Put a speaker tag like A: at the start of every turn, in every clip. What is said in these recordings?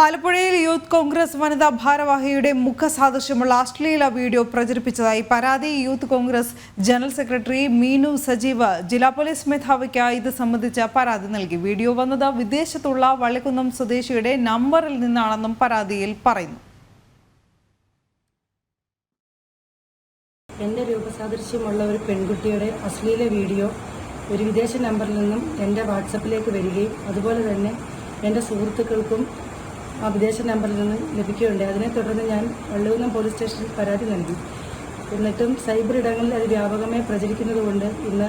A: ആലപ്പുഴയിൽ യൂത്ത് കോൺഗ്രസ് വനിതാ ഭാരവാഹിയുടെ മുഖസാദൃശ്യമുള്ള അശ്ലീല വീഡിയോ പ്രചരിപ്പിച്ചതായി പരാതി youth congress general secretary Meenu Sajeev. ജില്ലാ പോലീസ് മേധാവിക്ക് ഇത് സംബന്ധിച്ച പരാതി നൽകി. വീഡിയോ വന്നത് വിദേശത്തുള്ള വള്ളിക്കുന്നം സ്വദേശിയുടെ നമ്പറിൽ നിന്നാണെന്നും പരാതിയിൽ പറയുന്നു.
B: എന്റെ രൂപസാദൃശ്യമുള്ള ഒരു പെൺകുട്ടിയുടെ അശ്ലീല വീഡിയോ ഒരു വിദേശ നമ്പറിൽ നിന്നും എന്റെ വാട്സപ്പിലേക്ക് വരികയും അതുപോലെ തന്നെ എന്റെ സുഹൃത്തുക്കൾക്കും വിദേശ നമ്പറിൽ നിന്ന് ലഭിക്കുകയുണ്ടായി. അതിനെ തുടർന്ന് ഞാൻ വള്ളുകുന്നം പോലീസ് സ്റ്റേഷനിൽ പരാതി നൽകി. എന്നിട്ടും സൈബർ ഇടങ്ങളിൽ അത് വ്യാപകമായി പ്രചരിക്കുന്നതുകൊണ്ട് ഇന്ന്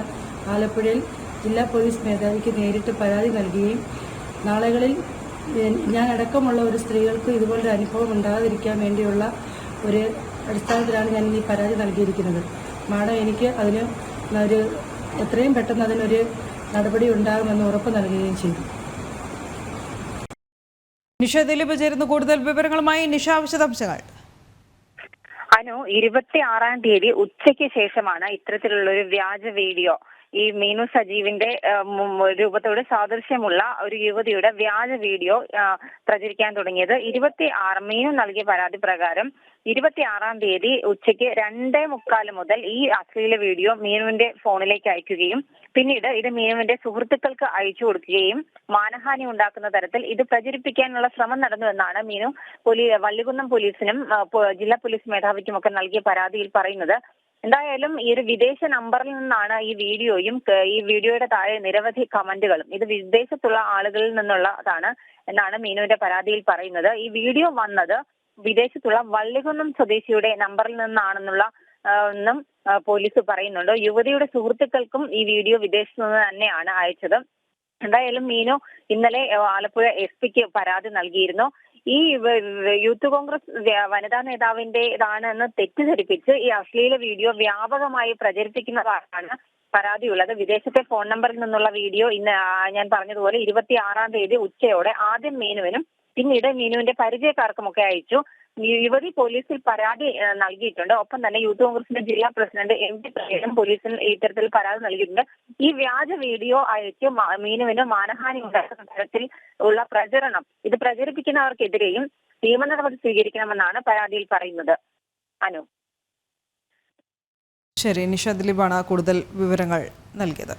B: ആലപ്പുഴയിൽ ജില്ലാ പോലീസ് മേധാവിക്ക് നേരിട്ട് പരാതി നൽകുകയും നാളുകളിൽ ഞാൻ അടക്കമുള്ള ഒരു സ്ത്രീകൾക്ക് ഇതുപോലൊരു അനുഭവം ഉണ്ടാകാതിരിക്കാൻ വേണ്ടിയുള്ള ഒരു അടിസ്ഥാനത്തിലാണ് ഞാൻ ഈ പരാതി നൽകിയിരിക്കുന്നത്. മാഡം എനിക്ക് അതിന് ഒരു എത്രയും പെട്ടെന്ന് അതിനൊരു നടപടി ഉണ്ടാകുമെന്ന് ഉറപ്പ് നൽകുകയും ചെയ്തു.
A: നിഷ ദിലീപ് ചേരുന്ന കൂടുതൽ വിവരങ്ങളുമായി നിഷ വിശദാംശങ്ങൾ.
C: അനു ഇരുപത്തി ആറാം തീയതി ഉച്ചയ്ക്ക് ശേഷമാണ് ഇത്തരത്തിലുള്ള ഒരു വ്യാജ വീഡിയോ ഈ മീനു സജീവിന്റെ രൂപത്തോട് സാദൃശ്യമുള്ള ഒരു യുവതിയുടെ വ്യാജ വീഡിയോ പ്രചരിക്കാൻ തുടങ്ങിയത്. ഇരുപത്തി ആറ് മീനു നൽകിയ പരാതി പ്രകാരം ഇരുപത്തി ആറാം തീയതി ഉച്ചയ്ക്ക് രണ്ടേ മുക്കാൽ മുതൽ ഈ അശ്ലീല വീഡിയോ മീനുവിന്റെ ഫോണിലേക്ക് അയക്കുകയും പിന്നീട് ഇത് മീനുവിന്റെ സുഹൃത്തുക്കൾക്ക് അയച്ചു കൊടുക്കുകയും മാനഹാനി ഉണ്ടാക്കുന്ന തരത്തിൽ ഇത് പ്രചരിപ്പിക്കാനുള്ള ശ്രമം നടന്നു എന്നാണ് മീനു പോലീ വള്ളികുന്നം പോലീസിനും ജില്ലാ പോലീസ് മേധാവിക്കും ഒക്കെ നൽകിയ പരാതിയിൽ പറയുന്നത്. എന്തായാലും ഈ ഒരു വിദേശ നമ്പറിൽ നിന്നാണ് ഈ വീഡിയോയും ഈ വീഡിയോയുടെ താഴെ നിരവധി കമന്റുകളും ഇത് വിദേശത്തുള്ള ആളുകളിൽ നിന്നുള്ളതാണ് എന്നാണ് മീനുവിന്റെ പരാതിയിൽ പറയുന്നത്. ഈ വീഡിയോ വന്നത് വിദേശത്തുള്ള വള്ളികുന്നം സ്വദേശിയുടെ നമ്പറിൽ നിന്നാണെന്നുള്ള എന്നും പോലീസ് പറയുന്നുണ്ട്. യുവതിയുടെ സുഹൃത്തുക്കൾക്കും ഈ വീഡിയോ വിദേശത്തു നിന്ന് തന്നെയാണ് അയച്ചത്. എന്തായാലും മീനു ഇന്നലെ ആലപ്പുഴ എസ് പിക്ക് പരാതി നൽകിയിരുന്നു. ഈ യൂത്ത് കോൺഗ്രസ് വനിതാ നേതാവിന്റെ എന്ന് തെറ്റിദ്ധരിപ്പിച്ച് ഈ അശ്ലീല വീഡിയോ വ്യാപകമായി പ്രചരിപ്പിക്കുന്നതാണ് പരാതിയുള്ളത്. വിദേശത്തെ ഫോൺ നമ്പറിൽ നിന്നുള്ള വീഡിയോ ഇന്ന് ഞാൻ പറഞ്ഞതുപോലെ ഇരുപത്തി ആറാം തീയതി ഉച്ചയോടെ ആദ്യം മീനുവിനും പിന്നീട് മീനുവിന്റെ പരിചയക്കാർക്കുമൊക്കെ അയച്ചു. യുവതി പോലീസിൽ പരാതി നൽകിയിട്ടുണ്ട്. ഒപ്പം തന്നെ യൂത്ത് കോൺഗ്രസിന്റെ ജില്ലാ പ്രസിഡന്റ് എം പി പ്രവീണും പോലീസിൽ ഇത്തരത്തിൽ പരാതി നൽകിയിട്ടുണ്ട്. ഈ വ്യാജ വീഡിയോ അയച്ച് മീനുവിന് മാനഹാനി ഉണ്ടാക്കുന്ന തരത്തിൽ ഉള്ള പ്രചരണം ഇത് പ്രചരിപ്പിക്കുന്നവർക്കെതിരെയും നിയമ നടപടി സ്വീകരിക്കണമെന്നാണ് പരാതിയിൽ പറയുന്നത്. അനു.
A: ശരി നിഷ ദിലീപാണ് കൂടുതൽ വിവരങ്ങൾ നൽകിയത്.